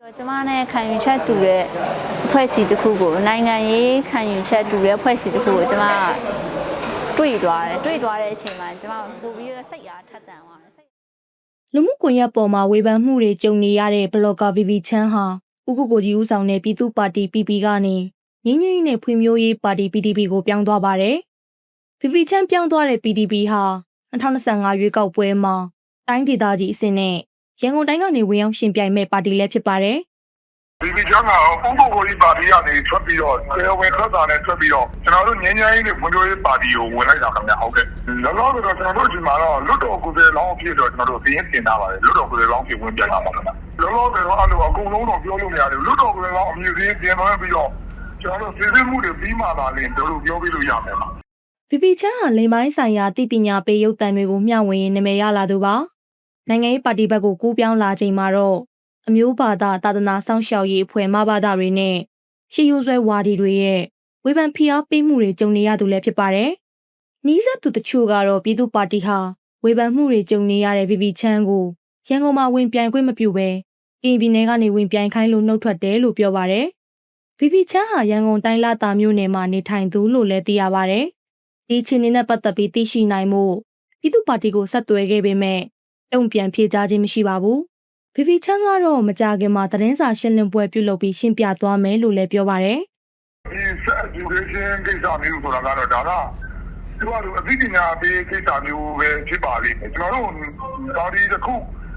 ကျမနဲ့ခံယူချက်တူတဲ့အဖွဲ့အစည်းတစ်ခုကိုနိုင်ငံရေးခံယူချက်တူတဲ့အဖွဲ့အစည်းတစ်ခုကိုကျမကတွေ့သွားတယ်တွေ့သွားတဲ့အချိန်မှာကျမပို့ပြီးတော့စိတ်အားထက်သန်သွားတယ်စိတ်လူမှုကွန်ရက်ပေါ်မှာဝေဖန်မှုတွေကြုံနေရတဲ့ဘလော့ဂါဗီဗီချမ်းဟာဥက္ကုကိုကြီးဦးဆောင်တဲ့ပြည်သူ့ပါတီ PP ကနေငင်းငင်းနဲ့ဖွံ့ဖြိုးရေးပါတီ PDP ကိုပြောင်းသွားပါတယ်။ PP ချမ်းပြောင်းသွားတဲ့ PDP ဟာ2025ရွေးကောက်ပွဲမှာတိုင်းဒေသကြီးအဆင့်နဲ့ ရန်ကုန်တိုင်းကနေဝင်ရောက်ရှင်ပြိုင်မဲ့ပါတီလည်းဖြစ်ပါတယ်ဒီဒီချမ်းကတော့ပုံပုံကိုကြီးပါတီကနေထွက်ပြီးတော့ကျေဝင်ထွက်တာနဲ့ထွက်ပြီးတော့ကျွန်တော်တို့ငင်းငင်းရေးနဲ့ဖွံ့ဖြိုးရေးပါတီကိုဝင်လိုက်တာခင်ဗျဟုတ်ကဲ့လောလောဆယ်တော့ကျွန်တော်တို့ဒီမှာတော့လွတ်တော်ကိုယ်စားလောင်းအဖြစ်တော့ကျွန်တော်တို့သိရင်တင်ထားပါတယ်လွတ်တော်ကိုယ်စားလောင်းဖြစ်ဝင်ပြတာပါခင်ဗျလောလောဆယ်တော့အဲ့လိုအကုန်လုံးတော့ပြောလို့မရတယ်လွတ်တော်ကိုယ်စားလောင်းအမြင့်သေးတင်သွားပြီးတော့ကျွန်တော်တို့စီစဉ်မှုတွေပြီးမှသာလင်းတို့လိုပြောပြီးလို့ရမယ်ပါ။ PP ချမ်းဟာလိမ်ပိုင်းဆိုင်ရာတည်ပညာပေးရုပ်သံတွေကိုမျှဝေရင်းနာမည်ရလာသူပါ။ နိုင်ငံရေးပါတီဘက်ကိုကူးပြောင်းလာချိန်မှာတော့အမျိုးဘာသာတာသနာစောင့်ရှောက်ရေးအဖွဲ့မဘာသာတွေနဲ့ရှီယူဆွဲဝါဒီတွေရဲ့ဝေဖန်ဖိအားပေးမှုတွေကြုံနေရသူလည်းဖြစ်ပါတယ်။နီးစပ်သူတချို့ကတော့ပြည်သူ့ပါတီဟာဝေဖန်မှုတွေကြုံနေရတဲ့ VV ချမ်းကိုရန်ကုန်မှာဝင်ပြိုင်ခွင့်မပြုဘဲကင်ပြည်နယ်ကနေဝင်ပြိုင်ခိုင်းလို့နှုတ်ထွက်တယ်လို့ပြောပါတယ်။ VV ချမ်းဟာရန်ကုန်တိုင်းလာတာမြို့နယ်မှာနေထိုင်သူလို့လည်းသိရပါတယ်။ဒီအချိန်နဲ့ပတ်သက်ပြီးသိရှိနိုင်မှုပြည်သူ့ပါတီကိုဆက်သွယ်ခဲ့ပေမဲ့ တုံ့ပြန်ဖြေကြားခြင်းမရှိပါဘူး။ VV ချမ်းကတော့မကြခင်မှာသတင်းစာရှင်းလင်းပွဲပြုလုပ်ပြီးရှင်းပြသွားမယ်လို့လည်းပြောပါတယ်ဒီ education ကိစ္စမျိုးဆိုတာကတော့ဒါကသူကတော့အသိပညာပေးကိစ္စမျိုးပဲဖြစ်ပါလိမ့်မယ်ကျွန်တော်တို့ပါတီတစ်ခု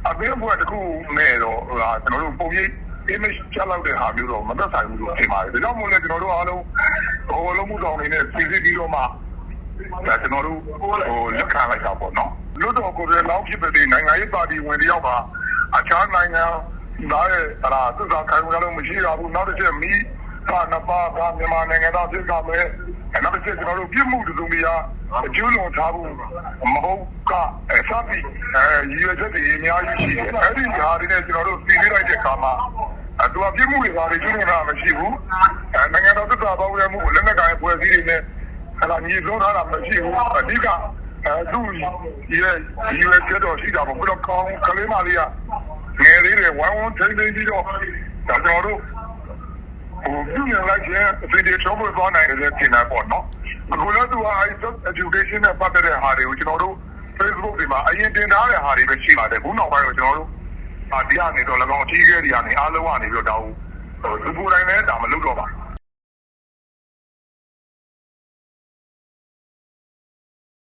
အပေးအပွဲတစ်ခုနဲ့တော့ဟာကျွန်တော်တို့ပုံရိပ် image ချက်လောက်တဲ့ဟာမျိုးတော့မသက်ဆိုင်ဘူးလို့ထင်ပါတယ်ဒါကြောင့်မို့လဲကျွန်တော်တို့အားလုံးဟိုလုံးမှုဆောင်နေနဲ့ပြည်စည်းပြီးတော့မှဒါကျွန်တော်တို့ဟိုလက်ခံလိုက်တာပေါ့နော် လွတ်တော်ကိုယ်စားလှယ်ဖြစ်တဲ့နိုင်ငံရေးပါတီဝင်တယောက်ကအခြားနိုင်ငံသားရဲ့ဟာသူကခိုင်ဝင်လို့မရှိရဘူးနောက်တစ်ချက်မီးပါနပါကမြန်မာနိုင်ငံသားဖြစ်ကြမယ်နောက်တစ်ချက်ကျွန်တော်တို့ပြစ်မှုတူတူများအကျိုးလွန်ထားဖို့မဟုတ်ကအစပြီးအဲရည်ရွယ်ချက်တွေအများကြီးရှိတယ်အဲ့ဒီဟာတွေနဲ့ကျွန်တော်တို့သိနေလိုက်တဲ့အခါမှာအတူအပြစ်မှုတွေဘာတွေကျူးလွန်တာမရှိဘူးအဲနိုင်ငံတော်သစ္စာပေါင်းရမှုလက်နက်ကိုင်ဖွဲ့စည်းတွေနဲ့အဲ့ဒါညီဆုံးထားတာမရှိဘူးအဓိက အဲသူရဲ့ရည်ရွယ်ချက်တော်ရှိတာပေါ့ဘယ်တော့ကောင်းကလေးမလေးကငယ်လေးတွေဝိုင်းဝန်းထိန်းသိမ်းပြီးတော့ဒါကျွန်တော်တို့ဟိုပြုမြင်လိုက်ခြင်းအစီအစဉ်ချုံးပေါ်သွားနိုင်တယ်လည်းပြင်တာပေါ့နော်အခုလည်းသူကအဲ education နဲ့ပတ်သက်တဲ့ဟာတွေကိုကျွန်တော်တို့ Facebook တွေမှာအရင်တင်ထားတဲ့ဟာတွေပဲရှိပါတယ်ခုနောက်ပိုင်းတော့ကျွန်တော်တို့အာဒီကနေတော့၎င်းအကြီးအကဲတွေကနေအားလုံးကနေပြီးတော့ဒါဟိုသူကိုယ်တိုင်လည်းဒါမလုပ်တော့ပါဘူး